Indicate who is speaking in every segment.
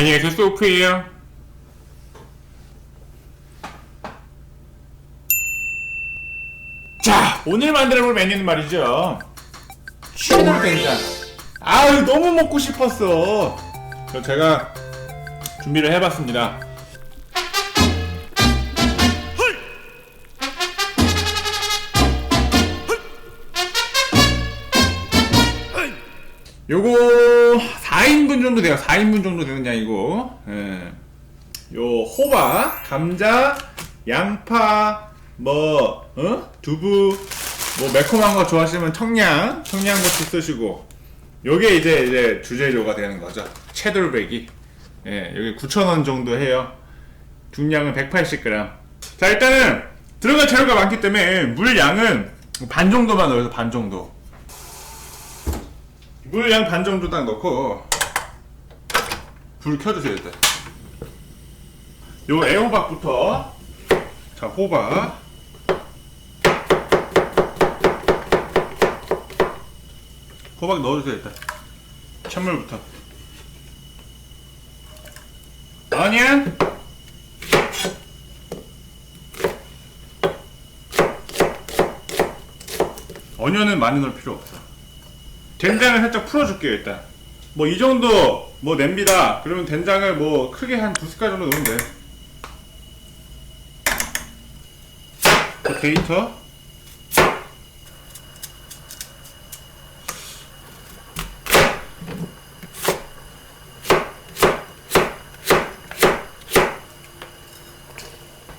Speaker 1: 안녕하세요 소프예요. 자 오늘 만들어볼 메뉴는 말이죠. cheddar 된장 아유 너무 먹고 싶었어. 그래서 제가 준비를 해봤습니다. 요거 4인분 정도 돼요. 4인분 정도 되는 양이고, 예. 요 호박, 감자, 양파, 뭐, 어? 두부, 뭐 매콤한 거 좋아하시면 청양, 청양고추 쓰시고, 요게 이제 이제 주재료가 되는 거죠. 채돌백이. 예, 여기 9,000원 정도 해요. 중량은 180g. 자, 일단은 들어갈 재료가 많기 때문에 물 양은 반 정도만 넣어서 반 정도. 물 양 반 정도 딱 넣고 불 켜주세요 일단 요 애호박부터. 자 호박. 호박 넣어주세요 일단. 찬물부터. 어니언 어니언은 많이 넣을 필요 없어. 된장을 살짝 풀어줄게요 일단 뭐 이 정도 뭐 냄비다. 그러면 된장을 뭐 크게 한 두 숟갈 정도 넣으면 돼. 포테이토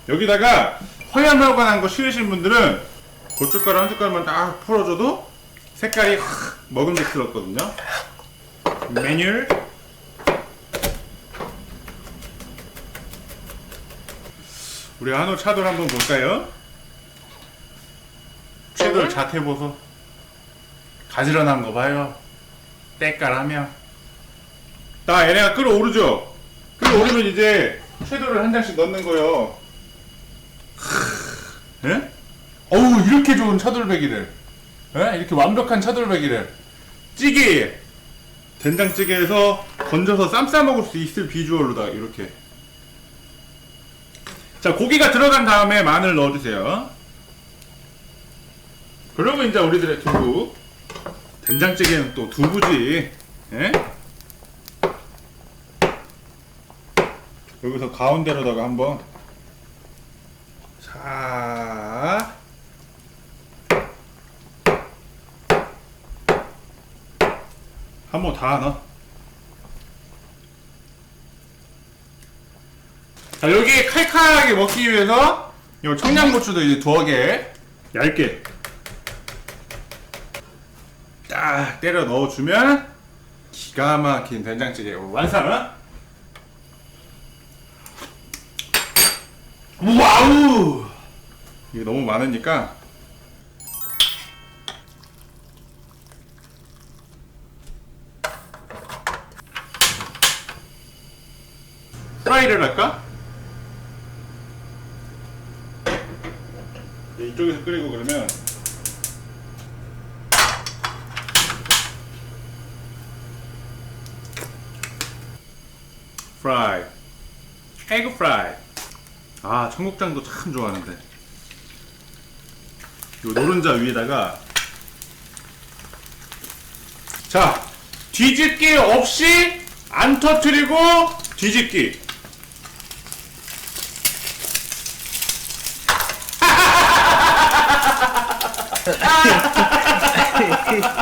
Speaker 1: 여기다가 허야멸관한 거 싫으신 분들은 고춧가루 한 숟갈만 딱 풀어줘도 색깔이 확 먹음직스럽거든요. 메뉴 우리 한우 차돌 한번 볼까요? 채돌 자태 보소 가지런한 거 봐요. 때깔하며 나 얘네가 끓어오르죠? 끓어오르면 이제 채돌을 한 장씩 넣는 거요. 예? 어우 이렇게 좋은 차돌배기를 예? 이렇게 완벽한 차돌배기를 찌개 된장찌개에서 건져서 쌈 싸 먹을 수 있을 비주얼로다 이렇게 자 고기가 들어간 다음에 마늘 넣어주세요 그러면 이제 우리들의 두부 된장찌개는 또 두부지 예? 여기서 가운데로다가 한번 자 한 번 다 넣어. 자, 여기 칼칼하게 먹기 위해서 요 청양고추도 이제 두어 개 얇게 딱 때려 넣어주면 기가 막힌 된장찌개 완성! 와우! 이게 너무 많으니까 프라이를 할까? 네, 이쪽에서 끓이고 그러면 프라이. 에그 프라이. 아 청국장도 참 좋아하는데. 요 노른자 위에다가 자 뒤집기 없이 안 터트리고 뒤집기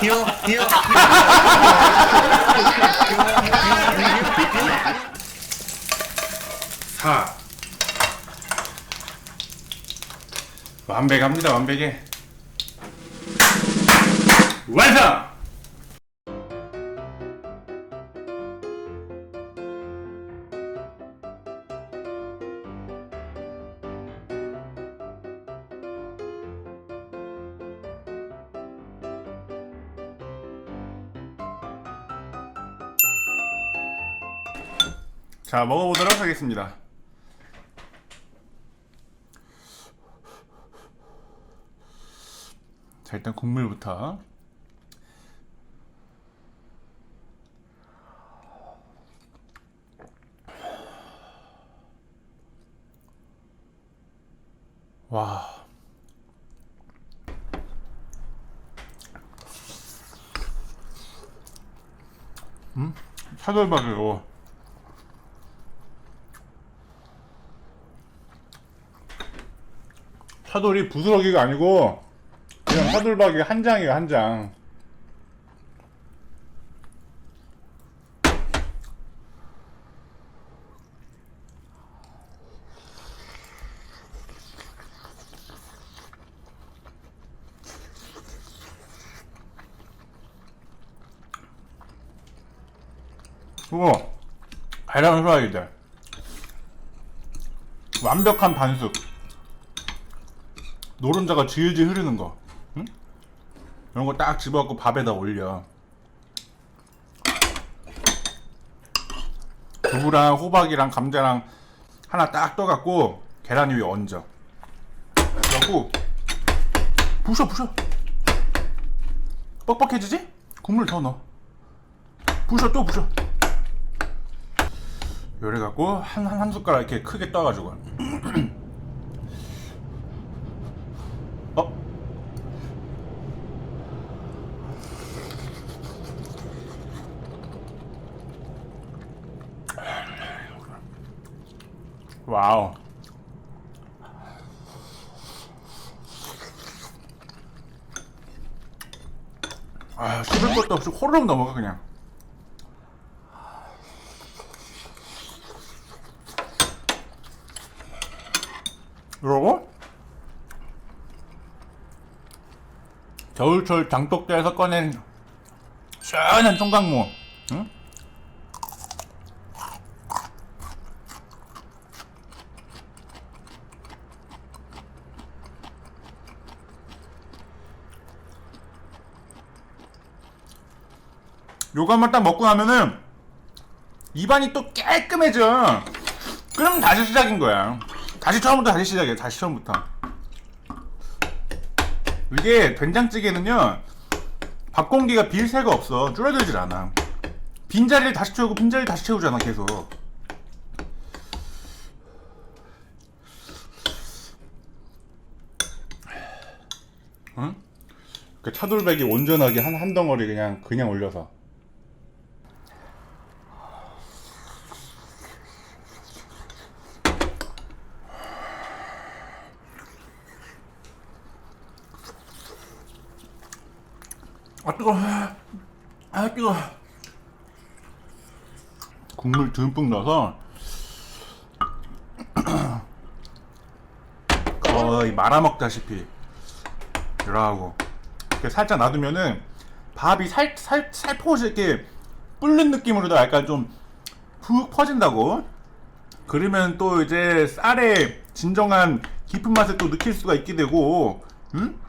Speaker 2: 형, 형.
Speaker 1: 사 완벽합니다 완벽해 완성 자 먹어보도록 하겠습니다. 자 일단 국물부터. 와. 음? 차돌박이요 차돌이 부스러기가 아니고 그냥 차돌박이 한 장이에요 한 장. 그거 계란 후라이드 완벽한 반숙 노른자가 질질 흐르는 거. 응? 이런 거 딱 집어갖고 밥에다 올려. 두부랑 호박이랑 감자랑 하나 딱 떠갖고 계란 위에 얹어. 그래갖고 부셔 부셔. 뻑뻑해지지? 국물 더 넣어. 부셔 또 부셔. 요래 갖고 한, 한, 한 숟가락 이렇게 크게 떠가지고 어? 와우 아 씹을 것도 없이 호로록 넘어가 그냥 그러고 겨울철 장독대에서 꺼낸 시원한 총각무 응? 요것만 딱 먹고 나면은 입안이 또 깔끔해져. 그럼 다시 시작인 거야. 다시 처음부터 다시 시작이야. 다시 처음부터. 이게 된장찌개는요 밥 공기가 빌 새가 없어. 줄어들질 않아. 빈자리를 다시 채우고 빈자리를 다시 채우잖아 계속. 응? 그 차돌백이 온전하게 한, 한 덩어리 그냥 그냥 올려서 아 뜨거 아 뜨거 국물 듬뿍 넣어서. 거의 말아먹다시피. 이러고. 이렇게 살짝 놔두면은 밥이 살, 살, 살포시 이렇게 뿔는 느낌으로도 약간 좀 푹 퍼진다고. 그러면 또 이제 쌀의 진정한 깊은 맛을 또 느낄 수가 있게 되고 음?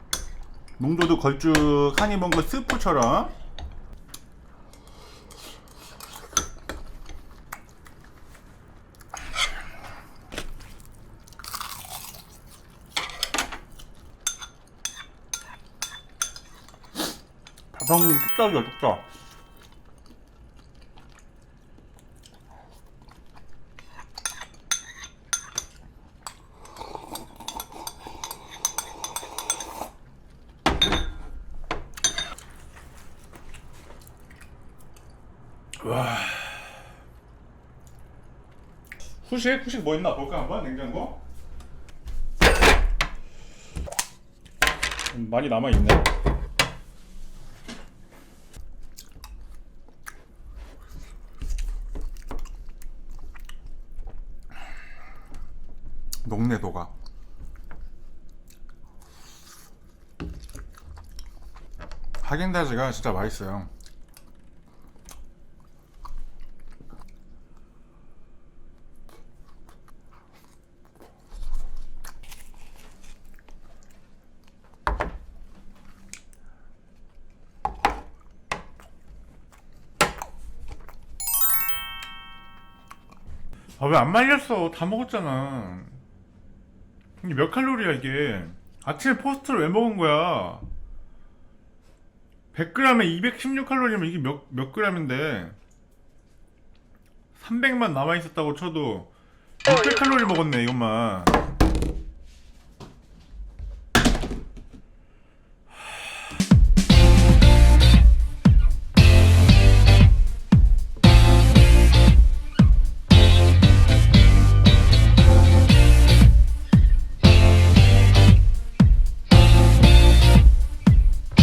Speaker 1: 농도도 걸쭉하니 뭔가 스프처럼. 공기 뚝딱이야 뚝딱 후식? 후식 뭐 있나 볼까 한번 냉장고? 음, 많이 남아있네 녹내도가 하겐다즈가 진짜 맛있어요 아 왜 안 말렸어? 다 먹었잖아. 이게 몇 칼로리야 이게? 아침에 포스트를 왜 먹은 거야? 100g에 216칼로리면 이게 몇, 몇 g인데 300만 남아있었다고 쳐도 600칼로리 먹었네 이것만